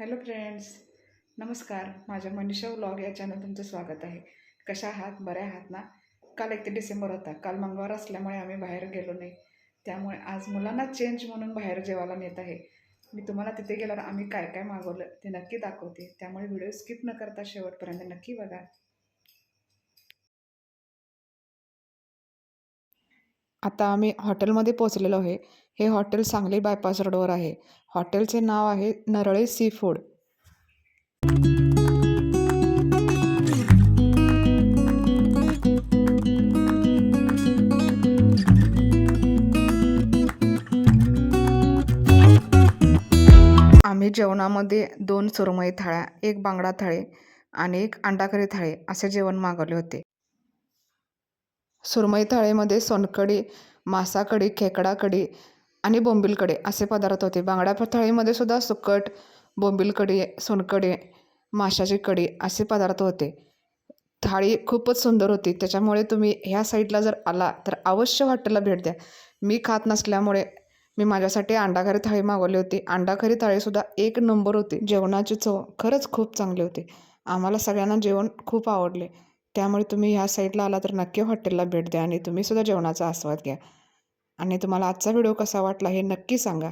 Hello friends नमस्कार. माझ्या Manisha vlog या चॅनल तुमचं स्वागत आहे. कशा आहात? बऱ्या आहात ना? काल एक ते डिसेंबर होता. काल मंगळवार असल्यामुळे आम्ही बाहेर गेलो नाही. त्यामुळे आज मुलांना चेंज म्हणून बाहेर जेवायला नेत आहे. मी तुम्हाला तिथे गेल्यावर आम्ही काय काय मागवलं ते नक्की दाखवते. त्यामुळे व्हिडिओ स्किप न करता शेवटपर्यंत नक्की बघा. आता आम्ही हॉटेलमध्ये पोचलेलो आहे. हे हॉटेल सांगली बायपास रोडवर आहे. हॉटेलचे नाव आहे नरळे सी फूड. आम्ही जेवणामध्ये दोन सुरमई थाळ्या एक बांगडा थाळी आणि एक अंडाकरी थाळी असे जेवण मागवले होते. सुरमई थाळीमध्ये सोनकढी मासाकडी कढी खेकडा कढी आणि बोंबील कढी असे पदार्थ होते. बांगडा थाळीमध्ये सुद्धा सुकट बोंबील कढी सोनकढी माशाची कढी असे पदार्थ होते. थाळी खूपच सुंदर होती. त्याच्यामुळे तुम्ही ह्या साईडला जर आला तर अवश्य हॉटेलला भेट द्या. मी खात नसल्यामुळे मी माझ्यासाठी अंडाकरी थाळी मागवली होती. अंडाकरी थाळीसुद्धा एक नंबर होती. जेवणाची चव खरंच खूप चांगली होती. आम्हाला सगळ्यांना जेवण खूप आवडले. त्यामुळे तुम्ही ह्या साईडला आला तर नक्की हॉटेलला भेट द्या आणि तुम्हीसुद्धा जेवणाचा आस्वाद घ्या. आणि तुम्हाला आजचा व्हिडिओ कसा वाटला हे नक्की सांगा.